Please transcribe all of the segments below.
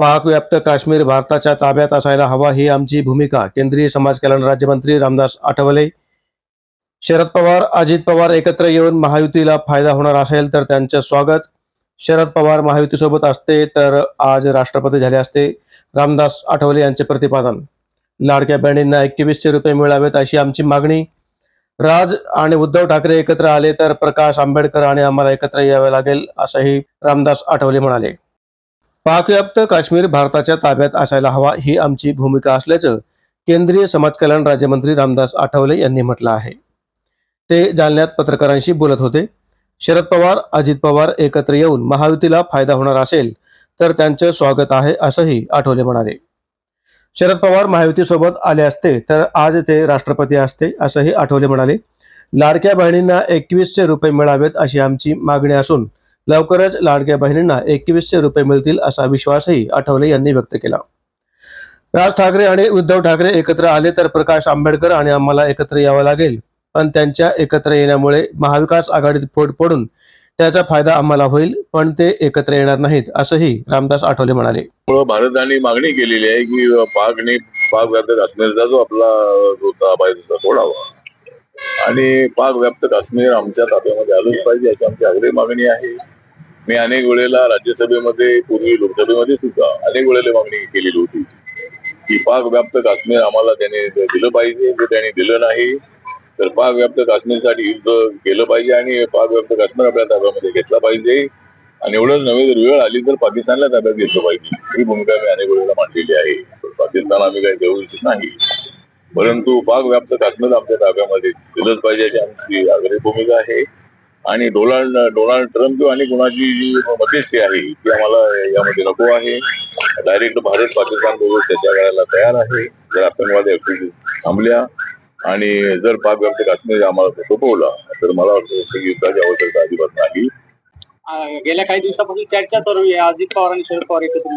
पाकव्याप्त काश्मीर भारताच्या ताब्यात असायला हवा ही आमची भूमिका. केंद्रीय समाज कल्याण राज्यमंत्री रामदास आठवले. शरद पवार अजित पवार एकत्र येऊन महायुतीला फायदा होणार असेल तर त्यांचं स्वागत. शरद पवार महायुतीसोबत असते तर आज राष्ट्रपती झाले असते. रामदास आठवले यांचे प्रतिपादन. लाडक्या बहिणींना एकवीसशे रुपये मिळावेत अशी आमची मागणी. राज आणि उद्धव ठाकरे एकत्र आले तर प्रकाश आंबेडकर आणि आम्हाला एकत्र यावे लागेल असंही रामदास आठवले म्हणाले. पाकव्याप्त काश्मीर भारताच्या ताब्यात असायला हवा ही आमची भूमिका असल्याचं केंद्रीय समाज कल्याण राज्यमंत्री रामदास आठवले यांनी म्हटलं आहे. ते जालन्यात पत्रकारांशी बोलत होते. शरद पवार अजित पवार एकत्र येऊन महायुतीला फायदा होणार असेल तर त्यांचं स्वागत आहे असंही आठवले म्हणाले. शरद पवार महायुतीसोबत आले असते तर आज ते राष्ट्रपती असते असंही आठवले म्हणाले. लाडक्या बहिणींना एकवीसशे रुपये मिळावेत अशी आमची मागणी असून लवकरच लाडक्या बहिणींना एकवीसशे रुपये मिळतील असा विश्वासही आठवले यांनी व्यक्त केला. राज ठाकरे आणि उद्धव ठाकरे एकत्र आले तर प्रकाश आंबेडकर आणि आम्हाला एकत्र यावं लागेल. पण त्यांच्या एकत्र येण्यामुळे महाविकास आघाडीत फोट पडून त्याचा फायदा आम्हाला होईल पण ते एकत्र येणार नाहीत असंही रामदास आठवले म्हणाले. भारताने मागणी केलेली आहे की पाकने पाक व्याप्त काश्मीरचा जो आपला जो सोडावा आणि पाक व्याप्त काश्मीर आमच्या ताब्यामध्ये आलंच पाहिजे अशी आमची आग्रही मागणी आहे. मी अनेक वेळेला राज्यसभेमध्ये पूर्वी लोकसभेमध्ये सुद्धा अनेक वेळेला मागणी केलेली होती. की पाक व्याप्त काश्मीर आम्हाला त्याने दिलं पाहिजे. जर त्याने दिलं नाही तर पाक व्याप्त काश्मीरसाठी युद्ध केलं पाहिजे आणि पाक व्याप्त काश्मीर आपल्या ताब्यामध्ये घेतला पाहिजे. आणि एवढंच नव्हे जर वेळ आली तर पाकिस्तानला ताब्यात घेतलं पाहिजे. ही भूमिका मी अनेक वेळेला मांडलेली आहे. पाकिस्तान आम्ही काही देऊ इच्छित नाही. परंतु पाक व्याप्त काश्मीर आमच्या ताब्यामध्ये दिलंच पाहिजे अशी आमची आग्रही भूमिका आहे. आणि डोनाल्ड डोनाल्ड ट्रम्प किंवा आणि कुणाची जी मध्यस्थी आहे ती आम्हाला यामध्ये नको आहे. डायरेक्ट भारत पाकिस्तान बरोबर चर्चा करायला तयार आहे. जर आतंकवादी ऍक्टिव्हिटी थांबल्या आणि जर पाक व्याप्त काश्मीर आम्हाला सोपवला तर मला वाटतं की युद्धाची आवश्यकता अजिबात नाही. गेल्या काही दिवसापासून चर्चा चालू आहे. अजित पवार आणि शरद पवार एकत्र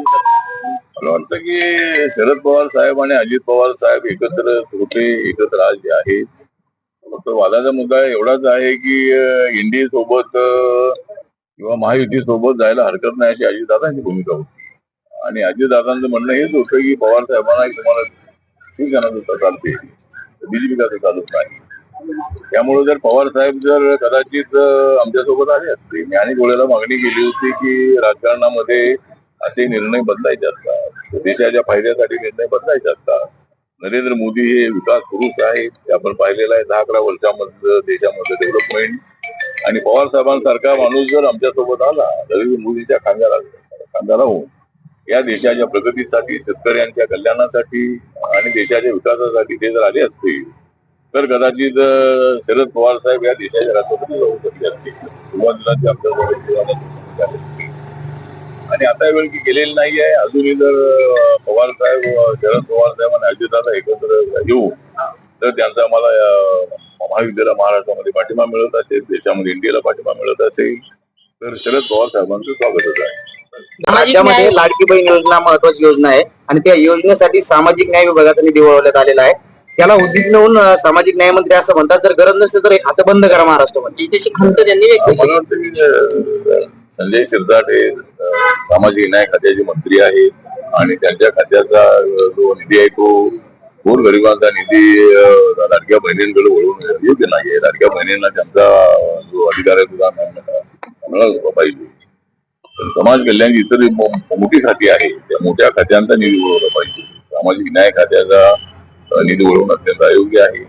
मला वाटतं की शरद पवार साहेब आणि अजित पवार साहेब एकत्र होते एकत्र आज जे आहेत फक्त वादाचा मुद्दा एवढाच आहे की इंडी सोबत किंवा महायुती सोबत जायला हरकत नाही अशी अजितदादांची भूमिका होती. आणि अजितदादांचं म्हणणं हेच होतं की पवार साहेबांना तुम्हाला ठीक आहे ना तुमचं चालते बीजेपी कसं चालत नाही. त्यामुळे जर पवार साहेब जर कदाचित आमच्यासोबत आले असते. मी आणि वेळेला मागणी केली होती की राजकारणामध्ये असे निर्णय बदलायचे असतात. देशाच्या फायद्यासाठी निर्णय बदलायचे असतात. नरेंद्र मोदी हे विकास पुरुष आहेत. हे आपण पाहिलेलं आहे. दहा अकरा वर्षामधलं देशामधलं डेव्हलपमेंट आणि पवार साहेबांसारखा माणूस जर आमच्यासोबत आला नरेंद्र मोदीच्या खांद्याला खांद्याला होऊन या देशाच्या प्रगतीसाठी शेतकऱ्यांच्या कल्याणासाठी आणि देशाच्या विकासासाठी ते जर आले असतील तर कदाचित शरद पवार साहेब या देशाच्या राष्ट्रपती जाऊ शकले असतील सुरुवातीला ते आमच्यासोबत असते. आणि आता वेळ की गेलेली नाही आहे. अजूनही जर पवार साहेब शरद पवार साहेब आणि अजितदादा एकत्र येऊ तर त्यांचा आम्हाला महाविद्यालय महाराष्ट्रामध्ये पाठिंबा मिळत असेल देशामध्ये इंडियाला पाठिंबा मिळत असेल तर शरद पवार साहेबांचं स्वागतच आहे. राज्यामध्ये लाडकी बहीण योजना महत्वाची योजना आहे आणि त्या योजनेसाठी सामाजिक न्याय विभागाचा निधी वळवण्यात आलेला आहे. त्याला उद्दिष्ट होऊन सामाजिक न्याय मंत्री असं म्हणतात. जर गरज नसते तर हे खातं बंद करा महाराष्ट्रामध्ये. त्याची खंत त्यांनी व्यक्त केली. संजय शिरसाट हे सामाजिक न्याय खात्याचे मंत्री आहेत आणि त्यांच्या खात्याचा जो निधी आहे तो गोरगरिबांचा निधी लाडक्या बहिणींकडे वळवून योग्य नाही आहे लाडक्या बहिणींना त्यांचा जो अधिकार आहे तो मिळाला पाहिजे. समाज कल्याणची इतर मोठी खाती आहे. त्या मोठ्या खात्यांचा निधी वळवला पाहिजे. सामाजिक न्याय खात्याचा निधी वळवून अत्यंत अयोग्य आहे.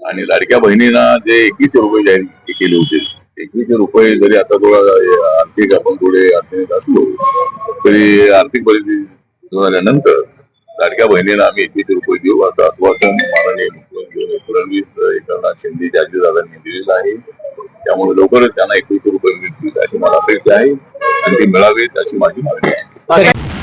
आणि लाडक्या बहिणींना जे एकवीसशे रुपये जाहीर केले होते एकवीसशे रुपये जरी आता थोडा आर्थिक आपण थोडे अडचणीत असलो तरी आर्थिक परिस्थिती झाल्यानंतर लाडक्या बहिणीला आम्ही एकवीसशे रुपये देऊ. असं आश्वासन माननीय मुख्यमंत्री फडणवीस एकनाथ शिंदे अजितदादांनी दिलेलं आहे त्यामुळे लवकरच त्यांना एकवीसशे रुपये मिळतील अशी मला अपेक्षा आहे. आणि ते मिळावेत अशी माझी मागणी आहे.